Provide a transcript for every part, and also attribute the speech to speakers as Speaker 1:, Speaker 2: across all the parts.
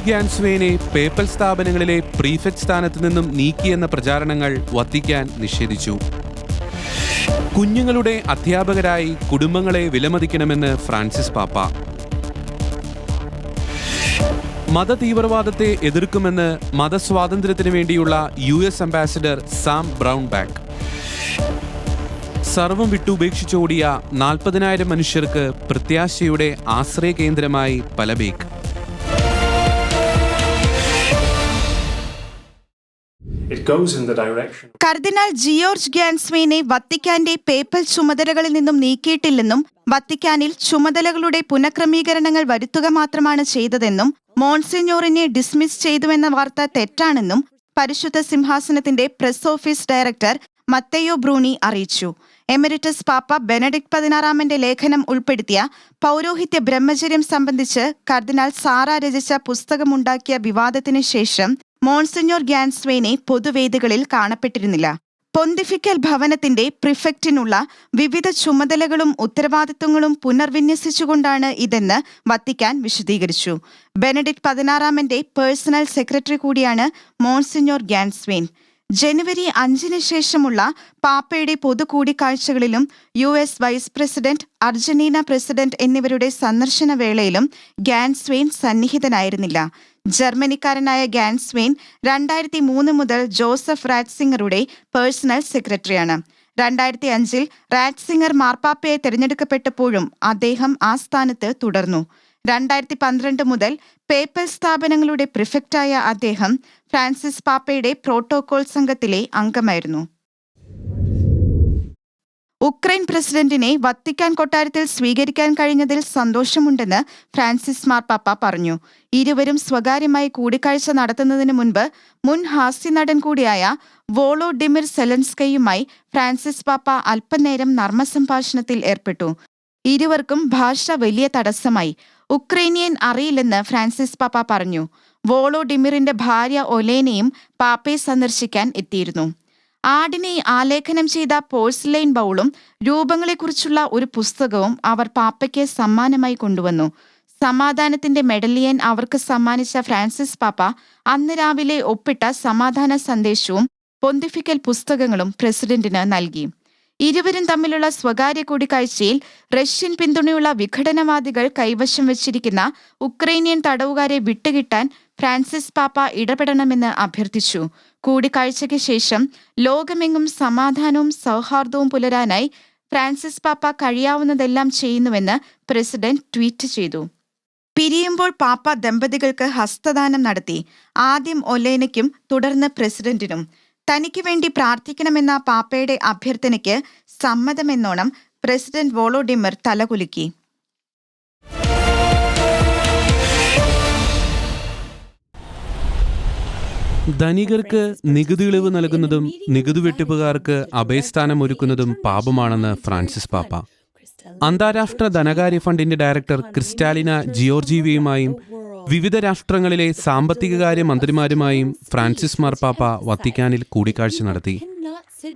Speaker 1: ജിയോർജ് ഗ്യാൻസ്വേനെ papal സ്ഥാപനങ്ങളിലെ prefect സ്ഥാനത്ത് നിന്നും നീക്കിയെന്ന പ്രചാരണങ്ങൾ വത്തിക്കാൻ നിഷേധിച്ചു. കുഞ്ഞുങ്ങളുടെ അധ്യാപകരായി കുടുംബങ്ങളെ വിലമതിക്കണമെന്ന് ഫ്രാൻസിസ് പാപ്പ. മതതീവ്രവാദത്തെ എതിർക്കുമെന്ന് മതസ്വാതന്ത്ര്യത്തിന് വേണ്ടിയുള്ള U S ambassador Sam Brownback സർവം വിട്ടുപേക്ഷിച്ചോടിയ നാൽപ്പതിനായിരം മനുഷ്യർക്ക് പ്രത്യാശയുടെ ആശ്രയ കേന്ദ്രമായി പലബേക്ക്.
Speaker 2: കർദിനാൾ ജിയോർജ് ഗ്യാൻസ്മീനെ വത്തിക്കാന്റെ പേപ്പൽ ചുമതലകളിൽ നിന്നും നീക്കിയിട്ടില്ലെന്നും വത്തിക്കാനിൽ ചുമതലകളുടെ പുനഃക്രമീകരണങ്ങൾ വരുത്തുക മാത്രമാണ് ചെയ്തതെന്നും മോൺസിഞ്ഞോറിനെ ഡിസ്മിസ് ചെയ്തുവെന്ന വാർത്ത തെറ്റാണെന്നും പരിശുദ്ധ സിംഹാസനത്തിന്റെ press office director Matteo Bruni അറിയിച്ചു. എമിരിറ്റസ് പാപ്പ ബെനഡിക്ട് പതിനാറാമന്റെ ലേഖനം ഉൾപ്പെടുത്തിയ പൗരോഹിത്യ ബ്രഹ്മചര്യം സംബന്ധിച്ച് കർദിനാൾ സാറ രചിച്ച പുസ്തകമുണ്ടാക്കിയ വിവാദത്തിന് ശേഷം മോൺസിഞ്ഞോർ ഗ്യാൻസ്വേനെ പൊതുവേദികളിൽ കാണപ്പെട്ടിരുന്നില്ല. പൊന്തിഫിക്കൽ ഭവനത്തിന്റെ പ്രിഫെക്റ്റിനുള്ള വിവിധ ചുമതലകളും ഉത്തരവാദിത്വങ്ങളും പുനർവിന്യസിച്ചുകൊണ്ടാണ് ഇതെന്ന് വത്തിക്കാൻ വിശദീകരിച്ചു. ബെനഡിക്ട് പതിനാറാമന്റെ പേഴ്സണൽ സെക്രട്ടറി കൂടിയാണ് മോൺസിഞ്ഞോർ ഗ്യാൻസ്വേൻ. ജനുവരി അഞ്ചിന് ശേഷമുള്ള പാപ്പയുടെ പൊതു കൂടിക്കാഴ്ചകളിലും U S vice president Argentina president എന്നിവരുടെ സന്ദർശന വേളയിലും ഗാൻസ്വെയിൻ സന്നിഹിതനായിരുന്നില്ല. ജർമ്മനിക്കാരനായ ഗാൻസ്വെയിൻ രണ്ടായിരത്തി മൂന്ന് മുതൽ ജോസഫ് റാറ്റ്സിംഗറുടെ പേഴ്സണൽ സെക്രട്ടറിയാണ്. രണ്ടായിരത്തി അഞ്ചിൽ റാറ്റ്സിംഗർ മാർപ്പാപ്പയെ തിരഞ്ഞെടുക്കപ്പെട്ടപ്പോഴും അദ്ദേഹം ആ സ്ഥാനത്ത് തുടർന്നു. രണ്ടായിരത്തി പന്ത്രണ്ട് മുതൽ പേപ്പൽ സ്ഥാപനങ്ങളുടെ പ്രിഫക്റ്റായ അദ്ദേഹം ഫ്രാൻസിസ് പാപ്പയുടെ പ്രോട്ടോകോൾ സംഘത്തിലെ അംഗമായിരുന്നു. ഉക്രൈൻ പ്രസിഡന്റിനെ വത്തിക്കാൻ കൊട്ടാരത്തിൽ സ്വീകരിക്കാൻ കഴിഞ്ഞതിൽ സന്തോഷമുണ്ടെന്ന് ഫ്രാൻസിസ് മാർപ്പാപ്പ പറഞ്ഞു. ഇരുവരും സ്വകാര്യമായി കൂടിക്കാഴ്ച നടത്തുന്നതിന് മുൻപ് മുൻ ഹാസ്യ നടൻ കൂടിയായ വോളോ ഡിമിർ സെലൻസ്കയുമായി ഫ്രാൻസിസ് പാപ്പ അല്പനേരം നർമ്മസംഭാഷണത്തിൽ ഏർപ്പെട്ടു. ഇരുവർക്കും ഭാഷ വലിയ തടസ്സമായി. ഉക്രൈനിയൻ അറിയില്ലെന്ന് ഫ്രാൻസിസ് പാപ്പ പറഞ്ഞു. വോളോ ഡിമിറിന്റെ ഭാര്യ ഒലേനയും പാപ്പയെ സന്ദർശിക്കാൻ എത്തിയിരുന്നു. ആടിനെ ആലേഖനം ചെയ്ത പോഴ്സിലൈൻ ബൗളും രൂപങ്ങളെക്കുറിച്ചുള്ള ഒരു പുസ്തകവും അവർ പാപ്പയ്ക്ക് സമ്മാനമായി കൊണ്ടുവന്നു. സമാധാനത്തിന്റെ മെഡലിയൻ അവർക്ക് സമ്മാനിച്ച ഫ്രാൻസിസ് പാപ്പ അന്ന് രാവിലെ ഒപ്പിട്ട സമാധാന സന്ദേശവും പൊന്തിഫിക്കൽ പുസ്തകങ്ങളും പ്രസിഡന്റിന് നൽകി. ഇരുവരും തമ്മിലുള്ള സ്വകാര്യ കൂടിക്കാഴ്ചയിൽ റഷ്യൻ പിന്തുണയുള്ള വിഘടനവാദികൾ കൈവശം വച്ചിരിക്കുന്ന ഉക്രൈനിയൻ തടവുകാരെ വിട്ടുകിട്ടാൻ ഫ്രാൻസിസ് പാപ്പ ഇടപെടണമെന്ന് അഭ്യർത്ഥിച്ചു. കൂടിക്കാഴ്ചയ്ക്ക് ശേഷം ലോകമെങ്ങും സമാധാനവും സൗഹാർദ്ദവും പുലരാനായി ഫ്രാൻസിസ് പാപ്പ കഴിയാവുന്നതെല്ലാം ചെയ്യുന്നുവെന്ന് പ്രസിഡന്റ് ട്വീറ്റ് ചെയ്തു. പിരിയുമ്പോൾ പാപ്പ ദമ്പതികൾക്ക് ഹസ്തദാനം നടത്തി. ആദ്യം ഒലേനയ്ക്കും തുടർന്ന് പ്രസിഡന്റിനും. തനിക്ക് വേണ്ടി പ്രാർത്ഥിക്കണമെന്ന പാപ്പയുടെ അഭ്യർത്ഥനയ്ക്ക് സമ്മതമെന്നോണം പ്രസിഡന്റ് വോളോഡിമിർ തലകുലുക്കി.
Speaker 1: ധനികർക്ക് നികുതി ഇളവ് നൽകുന്നതും നികുതി വെട്ടിപ്പുകാർക്ക് അഭയസ്ഥാനം ഒരുക്കുന്നതും പാപമാണെന്ന് ഫ്രാൻസിസ് പാപ്പ. അന്താരാഷ്ട്ര ധനകാര്യ ഫണ്ടിന്റെ ഡയറക്ടർ ക്രിസ്റ്റാലിന ജിയോർജീവയുമായും വിവിധ രാഷ്ട്രങ്ങളിലെ സാമ്പത്തികകാര്യ മന്ത്രിമാരുമായും ഫ്രാൻസിസ് മാർപ്പാപ്പ വത്തിക്കാനിൽ കൂടിക്കാഴ്ച നടത്തി.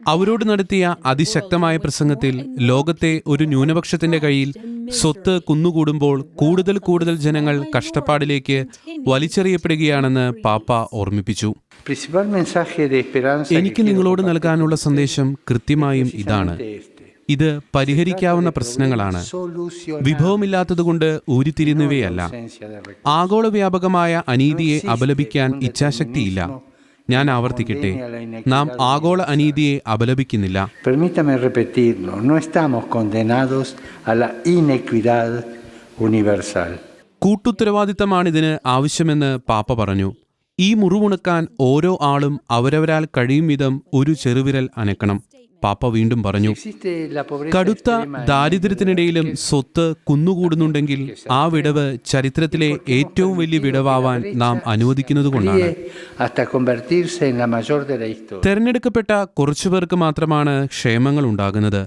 Speaker 1: അവരോട് നടത്തിയ അതിശക്തമായ പ്രസംഗത്തിൽ ലോകത്തെ ഒരു ന്യൂനപക്ഷത്തിന്റെ കയ്യിൽ സ്വത്ത് കുന്നുകൂടുമ്പോൾ കൂടുതൽ കൂടുതൽ ജനങ്ങൾ കഷ്ടപ്പാടിലേക്ക് വലിച്ചെറിയപ്പെടുകയാണെന്ന് പാപ്പ ഓർമ്മിപ്പിച്ചു. എനിക്ക് നിങ്ങളോട് നൽകാനുള്ള സന്ദേശം കൃത്യമായും ഇതാണ്. ഇത് പരിഹരിക്കാവുന്ന പ്രശ്നങ്ങളാണ്. വിഭവമില്ലാത്തതുകൊണ്ട് ഊരിത്തിരിയുന്നവയല്ല. ആഗോള വ്യാപകമായ അനീതിയെ അപലപിക്കാൻ ഇച്ഛാശക്തിയില്ല. ഞാൻ ആവർത്തിക്കട്ടെ. നാം ആഗോള അനീതിയെ അപലപിക്കുന്നില്ല. കൂട്ടുത്തരവാദിത്തമാണ് ഇതിന് ആവശ്യമെന്ന് പാപ്പ പറഞ്ഞു. ഈ മുറിവുണക്കാൻ ഓരോ ആളും അവരവരാൽ കഴിയും വിധം ഒരു ചെറുവിരൽ അനക്കണം. പാപ്പ വീണ്ടും പറഞ്ഞു കടുത്ത ദാരിദ്ര്യത്തിനിടയിലും സ്വത്ത് കുന്നുകൂടുന്നുണ്ടെങ്കിൽ ആ വിടവ് ചരിത്രത്തിലെ ഏറ്റവും വലിയ വിടവാവാൻ നാം അനുവദിക്കുന്നതുകൊണ്ടാണ്. തെരഞ്ഞെടുക്കപ്പെട്ട കുറച്ചുപേർക്ക് മാത്രമാണ് ക്ഷേമങ്ങൾ ഉണ്ടാകുന്നത്.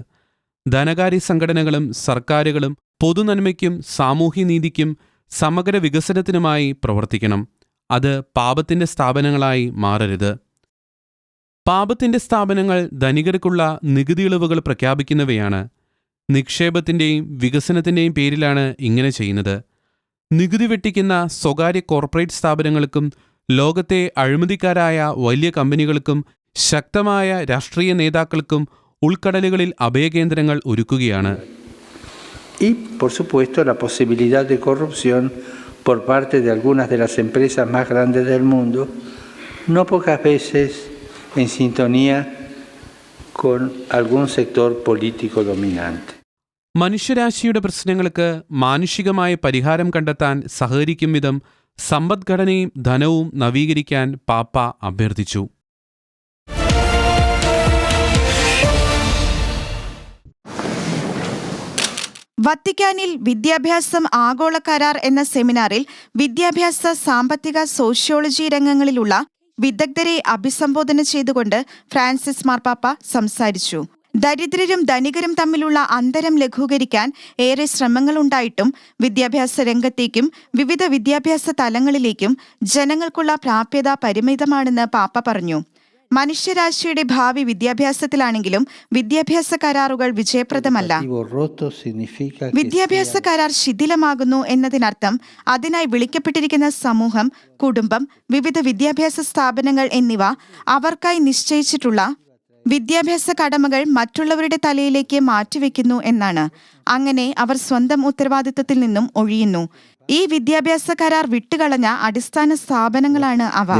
Speaker 1: ധനകാര്യ സംഘടനകളും സർക്കാരുകളും പൊതുനന്മയ്ക്കും സാമൂഹ്യനീതിക്കും സമഗ്ര വികസനത്തിനുമായി പ്രവർത്തിക്കണം. അത് പാപത്തിന്റെ സ്ഥാപനങ്ങളായി മാറരുത്. പാപത്തിന്റെ സ്ഥാപനങ്ങൾ ധനികർക്കുള്ള നികുതി ഇളവുകൾ പ്രഖ്യാപിക്കുന്നവയാണ്. നിക്ഷേപത്തിന്റെയും വികസനത്തിന്റെയും പേരിലാണ് ഇങ്ങനെ ചെയ്യുന്നത്. നികുതി വെട്ടിക്കുന്ന സ്വകാര്യ കോർപ്പറേറ്റ് സ്ഥാപനങ്ങൾക്കും ലോകത്തെ അഴിമതിക്കാരായ വലിയ കമ്പനികൾക്കും ശക്തമായ രാഷ്ട്രീയ നേതാക്കൾക്കും ഉൾക്കടലുകളിൽ അഭയകേന്ദ്രങ്ങൾ ഒരുക്കുകയാണ്.
Speaker 3: Y, por supuesto, no pocas veces en sintonía con algún sector político dominante.
Speaker 1: മനുഷ്യരാശിയുടെ പ്രശ്നങ്ങൾക്ക് മാനുഷികമായ പരിഹാരം കണ്ടെത്താൻ സഹകരിക്കും വിധം സമ്പദ്ഘടനയും ധനവും നവീകരിക്കാൻ പാപ്പ അഭ്യർത്ഥിച്ചു
Speaker 2: വത്തിക്കാനിൽ വിദ്യാഭ്യാസം ആഗോള കരാർ എന്ന സെമിനാറിൽ വിദ്യാഭ്യാസ സാമ്പത്തിക സോഷ്യോളജി രംഗങ്ങളിലുള്ള വിദഗ്ധരെ അഭിസംബോധന ചെയ്തുകൊണ്ട് ഫ്രാൻസിസ് മാർപ്പാപ്പ സംസാരിച്ചു. ദരിദ്രരും ധനികരും തമ്മിലുള്ള അന്തരം ലഘൂകരിക്കാൻ ഏറെ ശ്രമങ്ങളുണ്ടായിട്ടും വിദ്യാഭ്യാസ രംഗത്തേക്കും വിവിധ വിദ്യാഭ്യാസ തലങ്ങളിലേക്കും ജനങ്ങൾക്കുള്ള പ്രാപ്യത പരിമിതമാണെന്ന് പാപ്പ പറഞ്ഞു. മനുഷ്യരാശിയുടെ ഭാവി വിദ്യാഭ്യാസത്തിലാണെങ്കിലും വിദ്യാഭ്യാസ കരാറുകൾ വിജയപ്രദമല്ല. വിദ്യാഭ്യാസ കരാർ ശിഥിലമാകുന്നു എന്നതിനർത്ഥം അതിനായി വിളിക്കപ്പെട്ടിരിക്കുന്ന സമൂഹം കുടുംബം വിവിധ വിദ്യാഭ്യാസ സ്ഥാപനങ്ങൾ എന്നിവ അവർക്കായി നിശ്ചയിച്ചിട്ടുള്ള വിദ്യാഭ്യാസ കടമകൾ മറ്റുള്ളവരുടെ തലയിലേക്ക് മാറ്റിവെക്കുന്നു എന്നാണ്. അങ്ങനെ അവർ സ്വന്തം ഉത്തരവാദിത്വത്തിൽ നിന്നും ഒഴിയുന്നു. ഈ വിദ്യാഭ്യാസ കരാർ വിട്ടുകളഞ്ഞ അടിസ്ഥാന സ്ഥാപനങ്ങളാണ് അവ.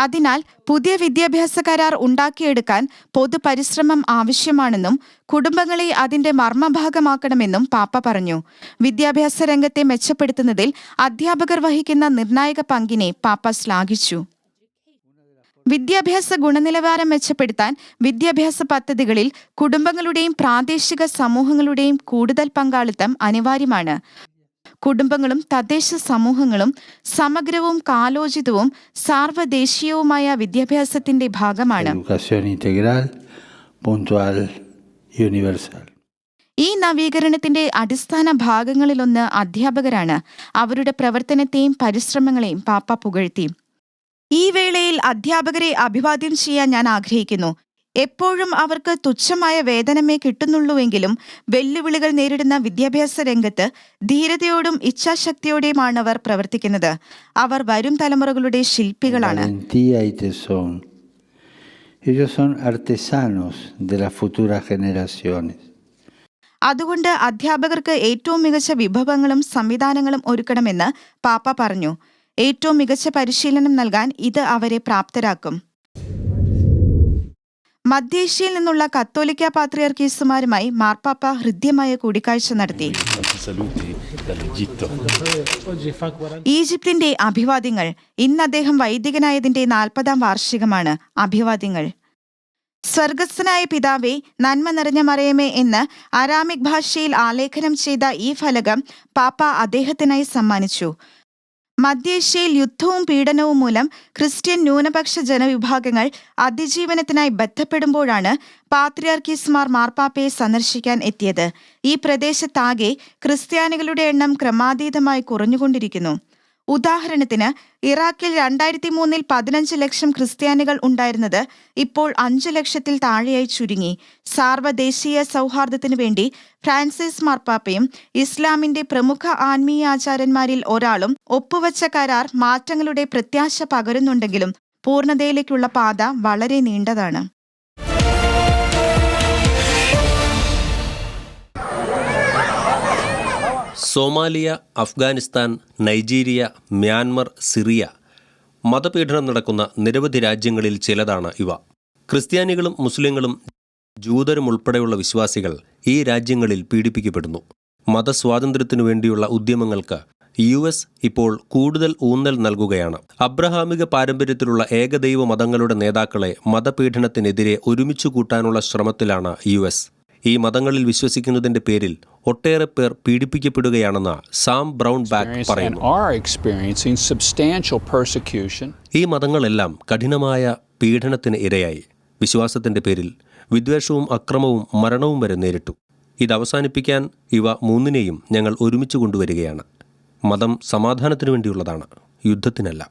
Speaker 2: അതിനാൽ പുതിയ വിദ്യാഭ്യാസ കരാർ ഉണ്ടാക്കിയെടുക്കാൻ പൊതുപരിശ്രമം ആവശ്യമാണെന്നും കുടുംബങ്ങളെ അതിന്റെ മർമ്മഭാഗമാക്കണമെന്നും പാപ്പ പറഞ്ഞു. വിദ്യാഭ്യാസ രംഗത്തെ മെച്ചപ്പെടുത്തുന്നതിൽ അധ്യാപകർ വഹിക്കുന്ന നിർണായക പങ്കിനെ പാപ്പ ശ്ലാഘിച്ചു. വിദ്യാഭ്യാസ ഗുണനിലവാരം മെച്ചപ്പെടുത്താൻ വിദ്യാഭ്യാസ പദ്ധതികളിൽ കുടുംബങ്ങളുടെയും പ്രാദേശിക സമൂഹങ്ങളുടെയും കൂടുതൽ പങ്കാളിത്തം അനിവാര്യമാണ്. കുടുംബങ്ങളും തദ്ദേശ സമൂഹങ്ങളും സമഗ്രവും കാലോചിതവും സാർവദേശീയവുമായ വിദ്യാഭ്യാസത്തിന്റെ ഭാഗമാണ്. ഈ നവീകരണത്തിന്റെ അടിസ്ഥാന ഭാഗങ്ങളിലൊന്ന് അധ്യാപകരാണ്. അവരുടെ പ്രവർത്തനത്തെയും പരിശ്രമങ്ങളെയും പാപ്പ പുകഴ്ത്തി. ഈ വേളയിൽ അധ്യാപകരെ അഭിവാദ്യം ചെയ്യാൻ ഞാൻ ആഗ്രഹിക്കുന്നു. എപ്പോഴും അവർക്ക് തുച്ഛമായ വേതനമേ കിട്ടുന്നുള്ളൂവെങ്കിലും വെല്ലുവിളികൾ നേരിടുന്ന വിദ്യാഭ്യാസ രംഗത്ത് ധീരതയോടും ഇച്ഛാശക്തിയോടെയുമാണ് അവർ പ്രവർത്തിക്കുന്നത് അവർ വരും തലമുറകളുടെ ശില്പികളാണ്
Speaker 3: Valentía y tesón. Ellos son artesanos de las futuras generaciones.
Speaker 2: അതുകൊണ്ട് അധ്യാപകർക്ക് ഏറ്റവും മികച്ച വിഭവങ്ങളും സംവിധാനങ്ങളും ഒരുക്കണമെന്ന് പാപ്പ പറഞ്ഞു ഏറ്റവും മികച്ച പരിശീലനം നൽകാൻ ഇത് അവരെ പ്രാപ്തരാക്കും മധ്യേഷ്യയിൽ നിന്നുള്ള കത്തോലിക്ക പാത്രിയർക്കീസുമാരുമായി മാർപ്പാപ്പ ഹൃദ്യമായ കൂടിക്കാഴ്ച നടത്തി. ഈജിപ്തിന്റെ അഭിവാദ്യങ്ങൾ ഇന്ന് അദ്ദേഹം വൈദികനായതിന്റെ നാൽപ്പതാം വാർഷികമാണ് അഭിവാദ്യങ്ങൾ. സ്വർഗസ്ഥനായ പിതാവേ നന്മ നിറഞ്ഞ മറയമേ എന്ന് അരാമിക് ഭാഷയിൽ ആലേഖനം ചെയ്ത ഈ ഫലകം പാപ്പ അദ്ദേഹത്തിനായി സമ്മാനിച്ചു. മധ്യേഷ്യയിൽ യുദ്ധവും പീഡനവും മൂലം ക്രിസ്ത്യൻ ന്യൂനപക്ഷ ജനവിഭാഗങ്ങൾ അതിജീവനത്തിനായി ബന്ധപ്പെടുമ്പോഴാണ് പാത്രിയാർക്കീസ്മാർ മാർപ്പാപ്പയെ സന്ദർശിക്കാൻ എത്തിയത്. ഈ പ്രദേശത്താകെ ക്രിസ്ത്യാനികളുടെ എണ്ണം ക്രമാതീതമായി കുറഞ്ഞുകൊണ്ടിരിക്കുന്നു. ഉദാഹരണത്തിന് ഇറാഖിൽ രണ്ടായിരത്തി മൂന്നിൽ പതിനഞ്ച് ലക്ഷം ക്രിസ്ത്യാനികൾ ഉണ്ടായിരുന്നത് ഇപ്പോൾ അഞ്ചു ലക്ഷത്തിൽ താഴെയായി ചുരുങ്ങി. സാർവദേശീയ സൗഹാർദ്ദത്തിനു വേണ്ടി ഫ്രാൻസിസ് മാർപ്പാപ്പയും ഇസ്ലാമിന്റെ പ്രമുഖ ആത്മീയ ആത്മീയാചാര്യന്മാരിൽ ഒരാളും ഒപ്പുവച്ച കരാർ മാറ്റങ്ങളുടെ പ്രത്യാശ പകരുന്നുണ്ടെങ്കിലും പൂർണതയിലേക്കുള്ള പാത വളരെ നീണ്ടതാണ്.
Speaker 4: Somalia Afghanistan Nigeria Myanmar Syria മതപീഡനം നടക്കുന്ന നിരവധി രാജ്യങ്ങളിൽ ചിലതാണ് ഇവ. ക്രിസ്ത്യാനികളും മുസ്ലിങ്ങളും ജൂതരും ഉൾപ്പെടെയുള്ള വിശ്വാസികൾ ഈ രാജ്യങ്ങളിൽ പീഡിപ്പിക്കപ്പെടുന്നു. മതസ്വാതന്ത്ര്യത്തിനു വേണ്ടിയുള്ള ഉദ്യമങ്ങൾക്ക് യു എസ് ഇപ്പോൾ കൂടുതൽ ഊന്നൽ നൽകുകയാണ്. അബ്രഹാമിക പാരമ്പര്യത്തിലുള്ള ഏകദൈവ മതങ്ങളുടെ നേതാക്കളെ മതപീഡനത്തിനെതിരെ ഒരുമിച്ചു കൂട്ടാനുള്ള ശ്രമത്തിലാണ് യു എസ്. ഈ മതങ്ങളിൽ വിശ്വസിക്കുന്നതിന്റെ പേരിൽ ഒട്ടേറെ പേർ പീഡിപ്പിക്കപ്പെടുകയാണെന്ന് സാം ബ്രൗൺ ബാക്ക് പറയുന്നു. ഈ മതങ്ങളെല്ലാം കഠിനമായ പീഡനത്തിന് ഇരയായി. വിശ്വാസത്തിന്റെ പേരിൽ വിദ്വേഷവും അക്രമവും മരണവും വരെ നേരിട്ടു. ഇത് അവസാനിപ്പിക്കാൻ ഇവ മൂന്നിനെയും ഞങ്ങൾ ഒരുമിച്ച് കൊണ്ടുവരികയാണ്. മതം സമാധാനത്തിനു വേണ്ടിയുള്ളതാണ് യുദ്ധത്തിനല്ല.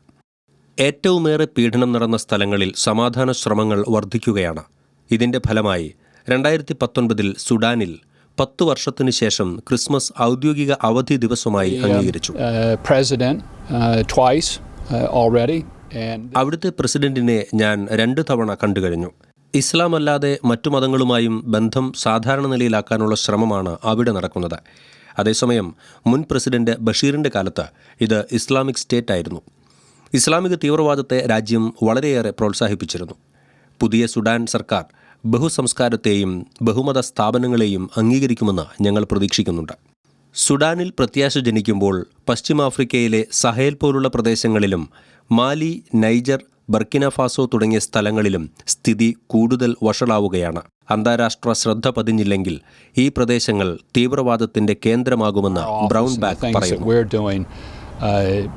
Speaker 4: ഏറ്റവുമേറെ പീഡനം നടന്ന സ്ഥലങ്ങളിൽ സമാധാന ശ്രമങ്ങൾ വർദ്ധിക്കുകയാണ്. ഇതിന്റെ ഫലമായി രണ്ടായിരത്തി പത്തൊൻപതിൽ സുഡാനിൽ പത്തു വർഷത്തിനു ശേഷം ക്രിസ്മസ് ഔദ്യോഗിക അവധി ദിവസമായി അംഗീകരിച്ചു.
Speaker 5: Uh, president uh, uh,
Speaker 4: അവിടുത്തെ പ്രസിഡന്റിനെ ഞാൻ രണ്ടു തവണ കണ്ടു കഴിഞ്ഞു. ഇസ്ലാം അല്ലാതെ മറ്റു മതങ്ങളുമായും ബന്ധം സാധാരണ നിലയിലാക്കാനുള്ള ശ്രമമാണ് അവിടെ നടക്കുന്നത്. അതേസമയം മുൻ പ്രസിഡന്റ് ബഷീറിന്റെ കാലത്ത് ഇത് ഇസ്ലാമിക് സ്റ്റേറ്റ് ആയിരുന്നു. ഇസ്ലാമിക തീവ്രവാദത്തെ രാജ്യം വളരെയേറെ പ്രോത്സാഹിപ്പിച്ചിരുന്നു. പുതിയ സുഡാൻ സർക്കാർ ബഹുസംസ്കാരത്തെയും ബഹുമത സ്ഥാപനങ്ങളെയും അംഗീകരിക്കുമെന്ന് ഞങ്ങൾ പ്രതീക്ഷിക്കുന്നുണ്ട്. സുഡാനിൽ പ്രത്യാശ ജനിക്കുമ്പോൾ പശ്ചിമാഫ്രിക്കയിലെ സഹേൽ പോലുള്ള പ്രദേശങ്ങളിലും മാലി നൈജർ ബർക്കിന ഫാസോ തുടങ്ങിയ സ്ഥലങ്ങളിലും സ്ഥിതി കൂടുതൽ വഷളാവുകയാണ്. അന്താരാഷ്ട്ര ശ്രദ്ധ പതിഞ്ഞില്ലെങ്കിൽ ഈ പ്രദേശങ്ങൾ തീവ്രവാദത്തിന്റെ കേന്ദ്രമാകുമെന്ന് ബ്രൗൺ ബാക്ക് പറയുന്നു.
Speaker 5: uh,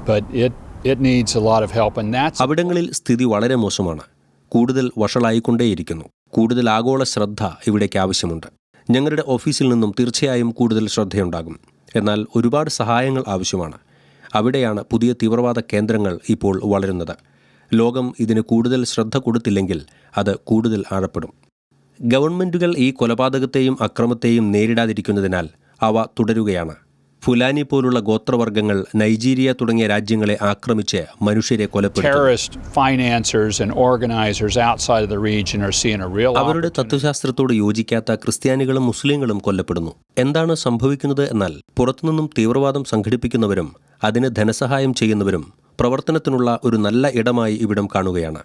Speaker 4: അവിടങ്ങളിൽ സ്ഥിതി വളരെ മോശമാണ്. കൂടുതൽ വഷളായിക്കൊണ്ടേയിരിക്കുന്നു. കൂടുതൽ ആഗോള ശ്രദ്ധ ഇവിടേക്ക് ആവശ്യമുണ്ട്. ഞങ്ങളുടെ ഓഫീസിൽ നിന്നും തീർച്ചയായും കൂടുതൽ ശ്രദ്ധയുണ്ടാകും. എന്നാൽ ഒരുപാട് സഹായങ്ങൾ ആവശ്യമാണ്. അവിടെയാണ് പുതിയ തീവ്രവാദ കേന്ദ്രങ്ങൾ ഇപ്പോൾ വളരുന്നത്. ലോകം ഇതിന് കൂടുതൽ ശ്രദ്ധ കൊടുത്തില്ലെങ്കിൽ അത് കൂടുതൽ ആഴപ്പെടും. ഗവൺമെന്റുകൾ ഈ കൊലപാതകത്തെയും അക്രമത്തെയും നേരിടാതിരിക്കുന്നതിനാൽ അവ തുടരുകയാണ്. ഫുലാനി പോലുള്ള ഗോത്രവർഗങ്ങൾ നൈജീരിയ തുടങ്ങിയ രാജ്യങ്ങളെ ആക്രമിച്ച് മനുഷ്യരെ കൊലപ്പെടുത്തുന്നു. അവരുടെ തത്വശാസ്ത്രത്തോട് യോജിക്കാത്ത ക്രിസ്ത്യാനികളും മുസ്ലിങ്ങളും കൊല്ലപ്പെടുന്നു. എന്താണ് സംഭവിക്കുന്നത് എന്നാൽ പുറത്തുനിന്നും തീവ്രവാദം സംഘടിപ്പിക്കുന്നവരും അതിന് ധനസഹായം ചെയ്യുന്നവരും പ്രവർത്തനത്തിനുള്ള ഒരു നല്ല ഇടമായി ഇവിടം കാണുകയാണ്.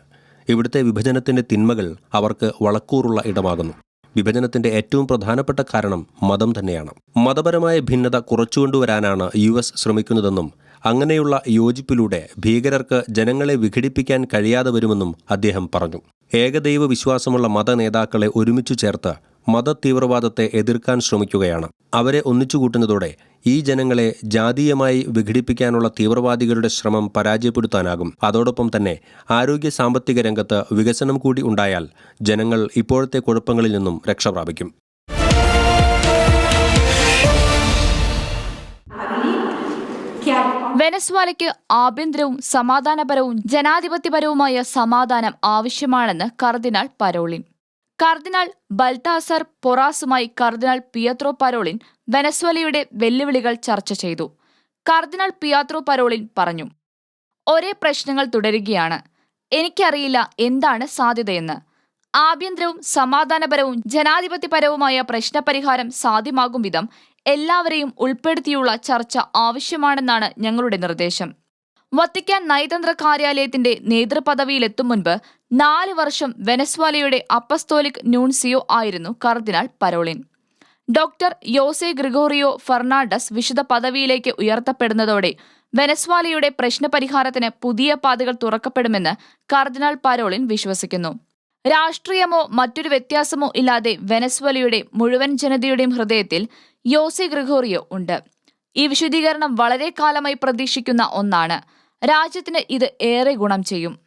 Speaker 4: ഇവിടുത്തെ വിഭജനത്തിന്റെ തിന്മകൾ അവർക്ക് വളക്കൂറുള്ള ഇടമാകുന്നു. വിഭജനത്തിന്റെ ഏറ്റവും പ്രധാനപ്പെട്ട കാരണം മതം തന്നെയാണ്. മതപരമായ ഭിന്നത കുറച്ചുകൊണ്ടുവരാനാണ് യു എസ് ശ്രമിക്കുന്നതെന്നും അങ്ങനെയുള്ള യോജിപ്പിലൂടെ ഭീകരർക്ക് ജനങ്ങളെ വിഘടിപ്പിക്കാൻ കഴിയാതെ വരുമെന്നും അദ്ദേഹം പറഞ്ഞു. ഏകദൈവ വിശ്വാസമുള്ള മത നേതാക്കളെ ഒരുമിച്ചു ചേർത്ത് മത തീവ്രവാദത്തെ എതിർക്കാൻ ശ്രമിക്കുകയാണ്. അവരെ ഒന്നിച്ചുകൂട്ടുന്നതോടെ ഈ ജനങ്ങളെ ജാതീയമായി വിഘടിപ്പിക്കാനുള്ള തീവ്രവാദികളുടെ ശ്രമം പരാജയപ്പെടുത്താനാകും. അതോടൊപ്പം തന്നെ ആരോഗ്യ സാമ്പത്തിക രംഗത്ത് വികസനം കൂടി ഉണ്ടായാൽ ജനങ്ങൾ ഇപ്പോഴത്തെ കുഴപ്പങ്ങളിൽ നിന്നും രക്ഷപ്രാപിക്കും
Speaker 6: വെനസ്വാലയ്ക്ക് ആഭ്യന്തരവും സമാധാനപരവും ജനാധിപത്യപരവുമായ സമാധാനം ആവശ്യമാണെന്ന് കർദിനാൾ പരോളിൻ. കർദിനാൾ ബൽതാസർ പൊറാസുമായി കർദിനാൾ പിയത്രോ പരോളിൻ വെനസ്വലയുടെ വെല്ലുവിളികൾ ചർച്ച ചെയ്തു. കർദിനാൾ പിയാത്രോ പരോളിൻ പറഞ്ഞു ഒരേ പ്രശ്നങ്ങൾ തുടരുകയാണ്. എനിക്കറിയില്ല എന്താണ് സാധ്യതയെന്ന്. ആഭ്യന്തരവും സമാധാനപരവും ജനാധിപത്യപരവുമായ പ്രശ്നപരിഹാരം സാധ്യമാകും വിധം എല്ലാവരെയും ഉൾപ്പെടുത്തിയുള്ള ചർച്ച ആവശ്യമാണെന്നാണ് ഞങ്ങളുടെ നിർദ്ദേശം. വത്തിക്കാൻ നയതന്ത്ര കാര്യാലയത്തിന്റെ നേതൃപദവിയിലെത്തും മുൻപ് നാല് വർഷം വെനസ്വാലയുടെ അപ്പസ്തോലിക് ന്യൂൺസിയോ ആയിരുന്നു cardinal Parolin. Doctor Jose Gregorio Fernandez വിശുദ്ധ പദവിയിലേക്ക് ഉയർത്തപ്പെടുന്നതോടെ വെനസ്വാലയുടെ പ്രശ്നപരിഹാരത്തിന് പുതിയ പാതകൾ തുറക്കപ്പെടുമെന്ന് കർദിനാൾ പരോളിൻ വിശ്വസിക്കുന്നു. രാഷ്ട്രീയമോ മറ്റൊരു വ്യത്യാസമോ ഇല്ലാതെ വെനസ്വലയുടെ മുഴുവൻ ജനതയുടെയും ഹൃദയത്തിൽ യോസെ ഗ്രിഗോറിയോ ഉണ്ട്. ഈ വിശുദ്ധീകരണം വളരെ കാലമായി പ്രതീക്ഷിക്കുന്ന ഒന്നാണ്. രാജ്യത്തിന് ഇത് ഏറെ ഗുണം ചെയ്യും.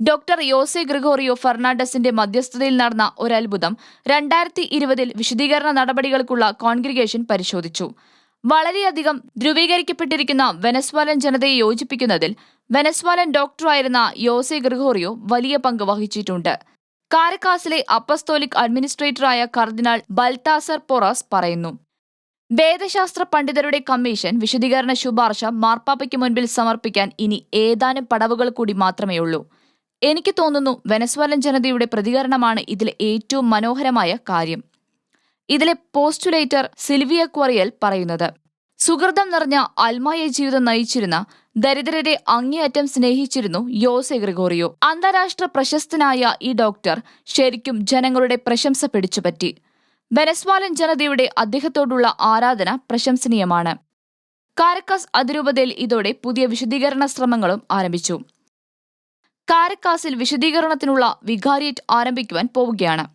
Speaker 6: ഡോക്ടർ യോസെ ഗ്രിഗോറിയോ ഫെർണാണ്ടസിന്റെ മധ്യസ്ഥതയിൽ നടന്ന ഒരത്ഭുതം രണ്ടായിരത്തി ഇരുപതിൽ വിശദീകരണ നടപടികൾക്കുള്ള കോൺഗ്രിഗേഷൻ പരിശോധിച്ചു. വളരെയധികം ധ്രുവീകരിക്കപ്പെട്ടിരിക്കുന്ന വെനസ്വാലൻ ജനതയെ യോജിപ്പിക്കുന്നതിൽ വെനസ്വാലൻ ഡോക്ടറായിരുന്ന യോസെ ഗ്രിഗോറിയോ വലിയ പങ്ക് വഹിച്ചിട്ടുണ്ട്. കാരക്കാസിലെ അപ്പസ്തോലിക് അഡ്മിനിസ്ട്രേറ്ററായ കർദിനാൾ ബൽത്താസർ പൊറാസ് പറയുന്നു. വേദശാസ്ത്ര പണ്ഡിതരുടെ കമ്മീഷൻ വിശദീകരണ ശുപാർശ മാർപ്പാപ്പയ്ക്ക് മുൻപിൽ സമർപ്പിക്കാൻ ഇനി ഏതാനും പടവുകൾ കൂടി മാത്രമേ ഉള്ളൂ എനിക്ക് തോന്നുന്നു വെനസ്വലൻ ജനതയുടെ പ്രതികരണമാണ് ഇതിലെ ഏറ്റവും മനോഹരമായ കാര്യം. ഇതിലെ പോസ്റ്റുലേറ്റർ സിൽവിയ ക്വറിയൽ പറയുന്നത് സുഹൃതം നിറഞ്ഞ അൽമായ ജീവിതം നയിച്ചിരുന്ന ദരിദ്രരെ അങ്ങേയറ്റം സ്നേഹിച്ചിരുന്നു യോസെ ഗ്രിഗോറിയോ. അന്താരാഷ്ട്ര പ്രശസ്തനായ ഈ ഡോക്ടർ ശരിക്കും ജനങ്ങളുടെ പ്രശംസ പിടിച്ചുപറ്റി. വെനസ്വാലൻ ജനതയുടെ അദ്ദേഹത്തോടുള്ള ആരാധന പ്രശംസനീയമാണ്. കാരക്കാസ് അതിരൂപതയിൽ ഇതോടെ പുതിയ വിശദീകരണ ശ്രമങ്ങളും ആരംഭിച്ചു. കാരക്കാസിൽ വിശദീകരണത്തിനുള്ള വികാരിയേറ്റ് ആരംഭിക്കുവാൻ പോവുകയാണ്.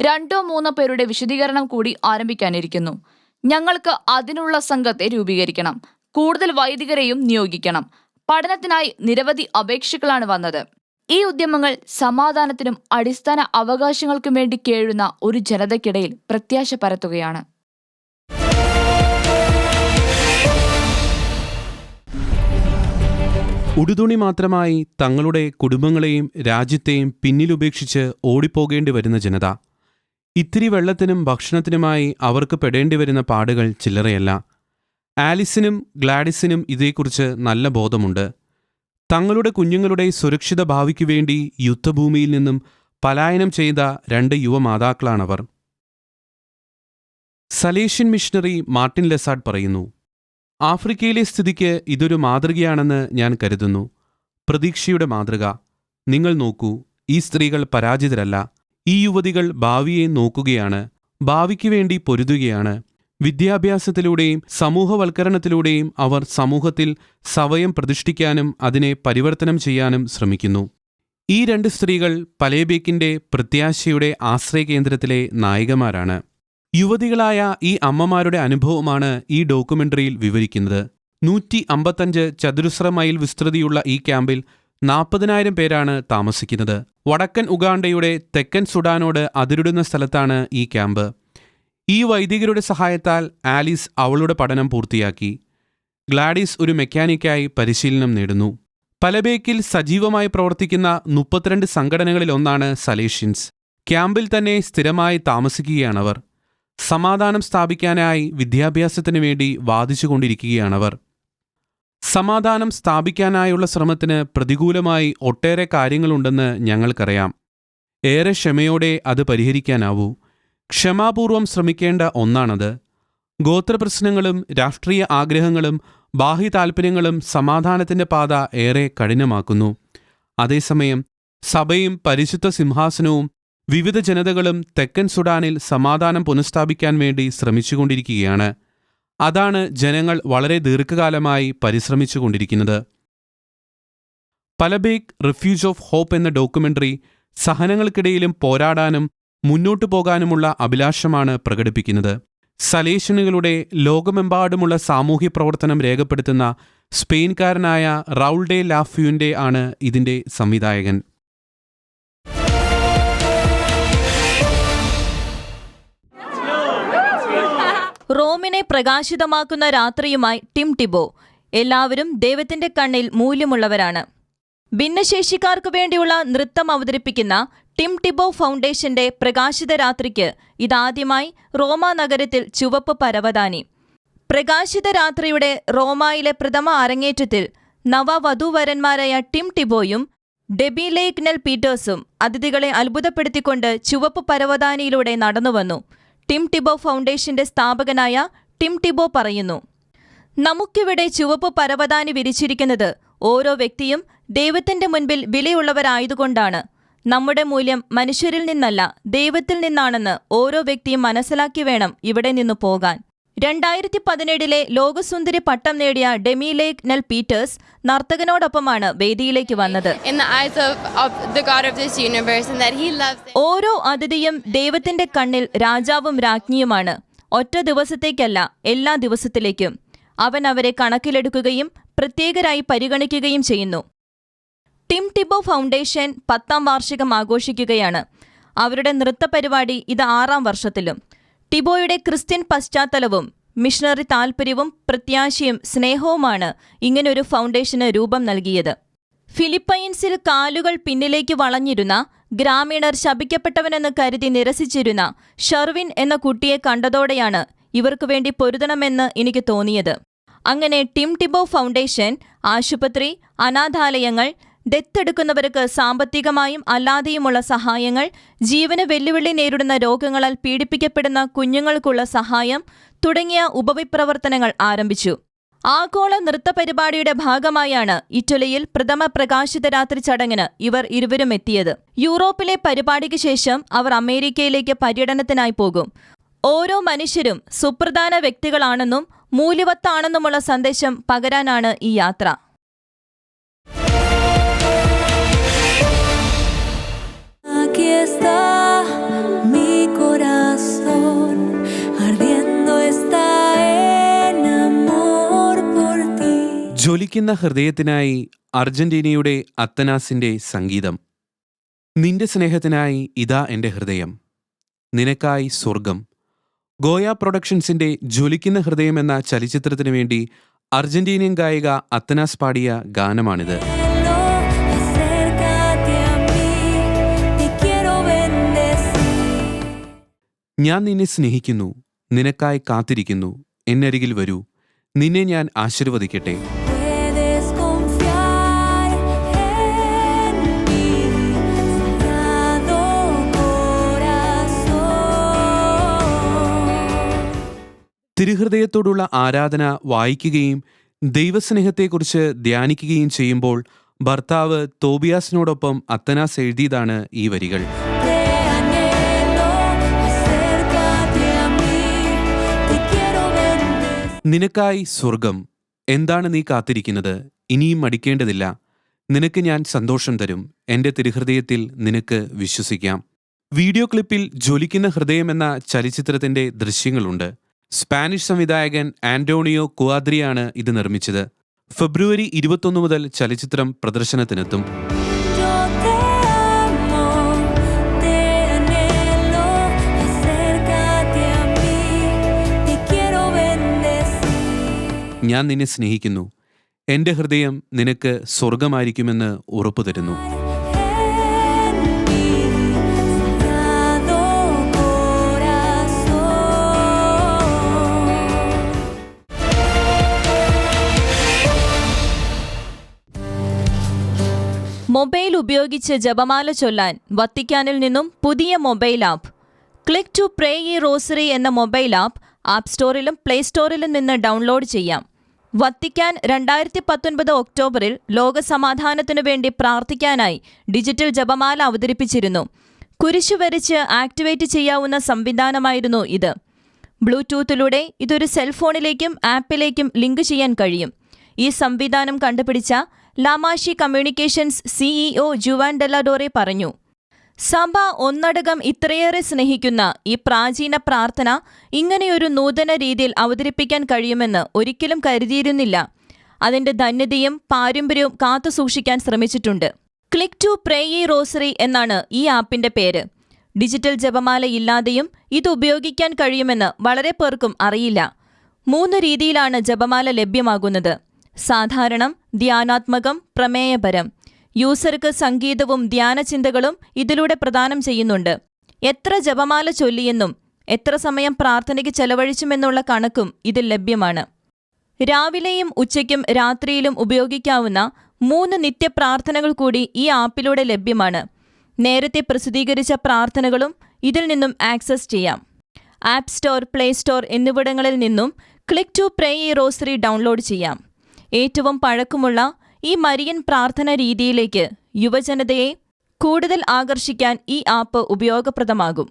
Speaker 6: രണ്ടോ മൂന്നോ പേരുടെ വിശദീകരണം കൂടി ആരംഭിക്കാനിരിക്കുന്നു. ഞങ്ങൾക്ക് അതിനുള്ള സംഘത്തെ രൂപീകരിക്കണം. കൂടുതൽ വൈദികരെയും നിയോഗിക്കണം. പഠനത്തിനായി നിരവധി അപേക്ഷകളാണ് വന്നത്. ഈ ഉദ്യമങ്ങൾ സമാധാനത്തിനും അടിസ്ഥാന അവകാശങ്ങൾക്കും വേണ്ടി കേഴുന്ന ഒരു ജനതയ്ക്കിടയിൽ പ്രത്യാശ പരത്തുകയാണ്.
Speaker 1: ഉടുതുണി മാത്രമായി തങ്ങളുടെ കുടുംബങ്ങളെയും രാജ്യത്തെയും പിന്നിലുപേക്ഷിച്ച് ഓടിപ്പോകേണ്ടി വരുന്ന ജനത. ഇത്തിരി വെള്ളത്തിനും ഭക്ഷണത്തിനുമായി അവർക്ക് പെടേണ്ടി വരുന്ന പാടുകൾ ചില്ലറയല്ല. ആലിസിനും ഗ്ലാഡിസിനും ഇതേക്കുറിച്ച് നല്ല ബോധമുണ്ട്. തങ്ങളുടെ കുഞ്ഞുങ്ങളുടെ സുരക്ഷിത ഭാവിക്കു വേണ്ടി യുദ്ധഭൂമിയിൽ നിന്നും പലായനം ചെയ്ത രണ്ട് യുവമാതാക്കളാണവർ സലേഷ്യൻ മിഷണറി മാർട്ടിൻ ലെസാഡ് പറയുന്നു ആഫ്രിക്കയിലെ സ്ഥിതിക്ക് ഇതൊരു മാതൃകയാണെന്ന് ഞാൻ കരുതുന്നു. പ്രതീക്ഷയുടെ മാതൃക. നിങ്ങൾ നോക്കൂ ഈ സ്ത്രീകൾ പരാജിതരല്ല. ഈ യുവതികൾ ഭാവിയെ നോക്കുകയാണ് ഭാവിക്ക് വേണ്ടി പൊരുതുകയാണ്. വിദ്യാഭ്യാസത്തിലൂടെയും സമൂഹവൽക്കരണത്തിലൂടെയും അവർ സമൂഹത്തിൽ സവയം പ്രതിഷ്ഠിക്കാനും അതിനെ പരിവർത്തനം ചെയ്യാനും ശ്രമിക്കുന്നു. ഈ രണ്ട് സ്ത്രീകൾ പലേബേക്കിന്റെ പ്രത്യാശയുടെ ആശ്രയകേന്ദ്രത്തിലെ നായികമാരാണ്. യുവതികളായ ഈ അമ്മമാരുടെ അനുഭവമാണ് ഈ ഡോക്യുമെന്ററിയിൽ വിവരിക്കുന്നത്. നൂറ്റി അമ്പത്തഞ്ച് ചതുരശ്ര മൈൽ വിസ്തൃതിയുള്ള ഈ ക്യാമ്പിൽ നാൽപ്പതിനായിരം പേരാണ് താമസിക്കുന്നത്. വടക്കൻ ഉഗാണ്ടയുടെ തെക്കൻ സുഡാനോട് അതിരിടുന്ന സ്ഥലത്താണ് ഈ ക്യാമ്പ്. ഈ വൈദികരുടെ സഹായത്താൽ ആലീസ് അവളുടെ പഠനം പൂർത്തിയാക്കി. ഗ്ലാഡിസ് ഒരു മെക്കാനിക്കായി പരിശീലനം നേടുന്നു. പലബേക്കിൽ സജീവമായി പ്രവർത്തിക്കുന്ന മുപ്പത്തിരണ്ട് സംഘടനകളിൽ ഒന്നാണ് സലേഷ്യൻസ്. ക്യാമ്പിൽ തന്നെ സ്ഥിരമായി താമസിക്കുകയാണവർ സമാധാനം സ്ഥാപിക്കാനായി വിദ്യാഭ്യാസത്തിന് വേണ്ടി വാദിച്ചുകൊണ്ടിരിക്കുകയാണവർ. സമാധാനം സ്ഥാപിക്കാനായുള്ള ശ്രമത്തിന് പ്രതികൂലമായി ഒട്ടേറെ കാര്യങ്ങളുണ്ടെന്ന് ഞങ്ങൾക്കറിയാം. ഏറെ ക്ഷമയോടെ അത് പരിഹരിക്കാനാവൂ. ക്ഷമാപൂർവം ശ്രമിക്കേണ്ട ഒന്നാണത്. ഗോത്രപ്രശ്നങ്ങളും രാഷ്ട്രീയ ആഗ്രഹങ്ങളും ബാഹ്യ താൽപ്പര്യങ്ങളും സമാധാനത്തിന്റെ പാത ഏറെ കഠിനമാക്കുന്നു. അതേസമയം സഭയും പരിശുദ്ധ സിംഹാസനവും വിവിധ ജനതകളും തെക്കൻ സുഡാനിൽ സമാധാനം പുനഃസ്ഥാപിക്കാൻ വേണ്ടി ശ്രമിച്ചുകൊണ്ടിരിക്കുകയാണ്. അതാണ് ജനങ്ങൾ വളരെ ദീർഘകാലമായി പരിശ്രമിച്ചുകൊണ്ടിരിക്കുന്നത്. പലബേക്ക് റിഫ്യൂജ് ഓഫ് ഹോപ്പ് എന്ന ഡോക്യുമെന്ററി സഹനങ്ങൾക്കിടയിലും പോരാടാനും മുന്നോട്ടു പോകാനുമുള്ള അഭിലാഷമാണ് പ്രകടിപ്പിക്കുന്നത്. സലേഷനുകളുടെ ലോകമെമ്പാടുമുള്ള സാമൂഹ്യ പ്രവർത്തനം രേഖപ്പെടുത്തുന്ന സ്പെയിൻകാരനായ റൗൾ ഡെ ലാഫ്യുവിന്റെ ആണ് ഇതിന്റെ സംവിധായകൻ.
Speaker 7: റോമിനെ പ്രകാശിതമാക്കുന്ന രാത്രിയുമായി ടിം ടിബോ. എല്ലാവരും ദൈവത്തിന്റെ കണ്ണിൽ മൂല്യമുള്ളവരാണ്. ഭിന്നശേഷിക്കാർക്ക് വേണ്ടിയുള്ള നൃത്തം അവതരിപ്പിക്കുന്ന ടിം ടിബോ ഫൗണ്ടേഷന്റെ പ്രകാശിത രാത്രിക്ക് ഇതാദ്യമായി റോമ നഗരത്തിൽ ചുവപ്പ് പരവതാനി. പ്രകാശിത രാത്രിയുടെ റോമായിലെ പ്രഥമ അരങ്ങേറ്റത്തിൽ നവവധൂവരന്മാരായ ടിം ടിബോയും ഡെബി ലേഗ്നൽ പീറ്റേഴ്സും അതിഥികളെ അത്ഭുതപ്പെടുത്തിക്കൊണ്ട് ചുവപ്പ് പരവതാനിയിലൂടെ നടന്നുവന്നു. ടിം ടിബോ ഫൗണ്ടേഷന്റെ സ്ഥാപകനായ ടിം ടിബോ പറയുന്നു. നമുക്കിവിടെ ചുവപ്പ് പരവതാനി വിരിച്ചിരിക്കുന്നത് ഓരോ വ്യക്തിയും ദൈവത്തിന്റെ മുൻപിൽ വിലയുള്ളവരായതുകൊണ്ടാണ്. നമ്മുടെ മൂല്യം മനുഷ്യരിൽ നിന്നല്ല ദൈവത്തിൽ നിന്നാണെന്ന് ഓരോ വ്യക്തിയും മനസ്സിലാക്കി വേണം ഇവിടെ നിന്നു പോകാൻ. രണ്ടായിരത്തി പതിനേഴിലെ ലോകസുന്ദരി പട്ടം നേടിയ ഡെമിലേക്ക് നെൽ പീറ്റേഴ്സ് നർത്തകനോടൊപ്പമാണ് വേദിയിലേക്ക് വന്നത്. ഓരോ അതിഥിയും ദൈവത്തിന്റെ കണ്ണിൽ രാജാവും രാജ്ഞിയുമാണ്. ഒറ്റ ദിവസത്തേക്കല്ല എല്ലാ ദിവസത്തിലേക്കും. അവൻ അവരെ കണക്കിലെടുക്കുകയും പ്രത്യേകരായി പരിഗണിക്കുകയും ചെയ്യുന്നു. ടിം ടിബോ ഫൗണ്ടേഷൻ പത്താം വാർഷികം ആഘോഷിക്കുകയാണ്. അവരുടെ നൃത്ത പരിപാടി ഇത് ആറാം വർഷത്തിലും. ടിബോയുടെ ക്രിസ്ത്യൻ പശ്ചാത്തലവും മിഷണറി താൽപ്പര്യവും പ്രത്യാശയും സ്നേഹവുമാണ് ഇങ്ങനൊരു ഫൗണ്ടേഷന് രൂപം നൽകിയത്. ഫിലിപ്പൈൻസിൽ കാലുകൾ പിന്നിലേക്ക് വളഞ്ഞിരുന്ന ഗ്രാമീണർ ശപിക്കപ്പെട്ടവനെന്ന് കരുതി നിരസിച്ചിരുന്ന ഷർവിൻ എന്ന കുട്ടിയെ കണ്ടതോടെയാണ് ഇവർക്കു വേണ്ടി പൊരുതണമെന്ന് എനിക്ക് തോന്നിയത്. അങ്ങനെ ടിം ടിബോ ഫൗണ്ടേഷൻ ആശുപത്രി അനാഥാലയങ്ങൾ ദത്തെടുക്കുന്നവർക്ക് സാമ്പത്തികമായും അല്ലാതെയുമുള്ള സഹായങ്ങൾ ജീവന് വെല്ലുവിളി നേരിടുന്ന രോഗങ്ങളാൽ പീഡിപ്പിക്കപ്പെടുന്ന കുഞ്ഞുങ്ങൾക്കുള്ള സഹായം തുടങ്ങിയ ഉപവിപ്രവർത്തനങ്ങൾ ആരംഭിച്ചു. ആഗോള നൃത്ത പരിപാടിയുടെ ഭാഗമായാണ് ഇറ്റലിയിൽ പ്രഥമ പ്രകാശിത രാത്രി ചടങ്ങിന് ഇവർ ഇരുവരും എത്തിയത്. യൂറോപ്പിലെ പരിപാടിക്ക് ശേഷം അവർ അമേരിക്കയിലേക്ക് പര്യടനത്തിനായി പോകും. ഓരോ മനുഷ്യരും സുപ്രധാന വ്യക്തികളാണെന്നും മൂല്യവത്താണെന്നുമുള്ള സന്ദേശം പകരാനാണ് ഈ യാത്ര.
Speaker 1: ജ്വലിക്കുന്ന ഹൃദയത്തിനായി അർജന്റീനയുടെ അത്തനാസിന്റെ സംഗീതം. നിന്റെ സ്നേഹത്തിനായി ഇതാ എന്റെ ഹൃദയം. നിനക്കായി സ്വർഗം ഗോയ പ്രൊഡക്ഷൻസിന്റെ ജ്വലിക്കുന്ന ഹൃദയം എന്ന ചലച്ചിത്രത്തിനു വേണ്ടി അർജന്റീനിയൻ ഗായിക അത്തനാസ് പാടിയ ഗാനമാണിത്. ഞാൻ നിന്നെ സ്നേഹിക്കുന്നു നിനക്കായി കാത്തിരിക്കുന്നു എന്നരികിൽ വരൂ. നിന്നെ ഞാൻ ആശീർവദിക്കട്ടെ. തിരുഹൃദയത്തോടുള്ള ആരാധന വായിക്കുകയും ദൈവസ്നേഹത്തെക്കുറിച്ച് ധ്യാനിക്കുകയും ചെയ്യുമ്പോൾ ഭർത്താവ് തോബിയാസിനോടൊപ്പം അത്തനാസ് എഴുതിയതാണ് ഈ വരികൾ. നിനക്കായി സ്വർഗം എന്താണ് നീ കാത്തിരിക്കുന്നത്? ഇനിയും മടിക്കേണ്ടതില്ല. നിനക്ക് ഞാൻ സന്തോഷം തരും. എന്റെ തിരുഹൃദയത്തിൽ നിനക്ക് വിശ്വസിക്കാം. വീഡിയോ ക്ലിപ്പിൽ ജ്വലിക്കുന്ന എന്ന ചലച്ചിത്രത്തിന്റെ ദൃശ്യങ്ങളുണ്ട്. സ്പാനിഷ് സംവിധായകൻ ആന്റോണിയോ കുവാദ്രിയാണ് ഇത് നിർമ്മിച്ചത്. ഫെബ്രുവരി ഇരുപത്തൊന്ന് മുതൽ ചലച്ചിത്രം പ്രദർശനത്തിനെത്തും. ഞാൻ നിന്നെ സ്നേഹിക്കുന്നു. എന്റെ ഹൃദയം നിനക്ക് സ്വർഗമായിരിക്കുമെന്ന് ഉറപ്പു തരുന്നു.
Speaker 7: മൊബൈൽ ഉപയോഗിച്ച് ജപമാല ചൊല്ലാൻ വത്തിക്കാനിൽ നിന്നും പുതിയ mobile app. Click to pray e rosary എന്ന മൊബൈൽ ആപ്പ് ആപ്പ് സ്റ്റോറിലും പ്ലേ സ്റ്റോറിലും നിന്ന് ഡൗൺലോഡ് ചെയ്യാം. വത്തിക്കാൻ രണ്ടായിരത്തി പത്തൊൻപത് ഒക്ടോബറിൽ ലോകസമാധാനത്തിനു വേണ്ടി പ്രാർത്ഥിക്കാനായി ഡിജിറ്റൽ ജപമാല അവതരിപ്പിച്ചിരുന്നു. കുരിശു വരച്ച് ആക്ടിവേറ്റ് ചെയ്യാവുന്ന സംവിധാനമായിരുന്നു ഇത്. ബ്ലൂടൂത്തിലൂടെ ഇതൊരു സെൽഫോണിലേക്കും ആപ്പിലേക്കും ലിങ്ക് ചെയ്യാൻ കഴിയും. ഈ സംവിധാനം കണ്ടുപിടിച്ച ലാമാഷി കമ്മ്യൂണിക്കേഷൻസ് സിഇഒ ജുവാൻ ഡെല്ലാഡോറെ പറഞ്ഞു. സഭ ഒന്നടകം ഇത്രയേറെ സ്നേഹിക്കുന്ന ഈ പ്രാചീന പ്രാർത്ഥന ഇങ്ങനെയൊരു നൂതന രീതിയിൽ അവതരിപ്പിക്കാൻ കഴിയുമെന്ന് ഒരിക്കലും കരുതിയിരുന്നില്ല. അതിന്റെ ധന്യതയും പാരമ്പര്യവും കാത്തുസൂക്ഷിക്കാൻ ശ്രമിച്ചിട്ടുണ്ട്. ക്ലിക്ക് ടു പ്രേ റോസറി എന്നാണ് ഈ ആപ്പിന്റെ പേര്. ഡിജിറ്റൽ ജപമാല ഇല്ലാതെയും ഇത് ഉപയോഗിക്കാൻ കഴിയുമെന്ന് വളരെ പേർക്കും അറിയില്ല. മൂന്ന് രീതിയിലാണ് ജപമാല ലഭ്യമാകുന്നത്. സാധാരണം ധ്യാനാത്മകം പ്രമേയപരം. യൂസർക്ക് സംഗീതവും ധ്യാനചിന്തകളും ഇതിലൂടെ പ്രദാനം ചെയ്യുന്നുണ്ട്. എത്ര ജപമാല ചൊല്ലിയെന്നും എത്ര സമയം പ്രാർത്ഥനയ്ക്ക് ചെലവഴിച്ചുമെന്നുള്ള കണക്കും ഇതിൽ ലഭ്യമാണ്. രാവിലെയും ഉച്ചയ്ക്കും രാത്രിയിലും ഉപയോഗിക്കാവുന്ന മൂന്ന് നിത്യപ്രാർത്ഥനകൾ കൂടി ഈ ആപ്പിലൂടെ ലഭ്യമാണ്. നേരത്തെ പ്രസിദ്ധീകരിച്ച പ്രാർത്ഥനകളും ഇതിൽ നിന്നും ആക്സസ് ചെയ്യാം. ആപ്പ് സ്റ്റോർ പ്ലേ സ്റ്റോർ എന്നിവിടങ്ങളിൽ നിന്നും click to pray e rosary download ചെയ്യാം. ഏറ്റവും പഴക്കമുള്ള ഈ മരിയൻ പ്രാർത്ഥന രീതിയിലേക്ക് യുവജനതയെ കൂടുതൽ ആകർഷിക്കാൻ ഈ ആപ്പ് ഉപയോഗപ്രദമാകും.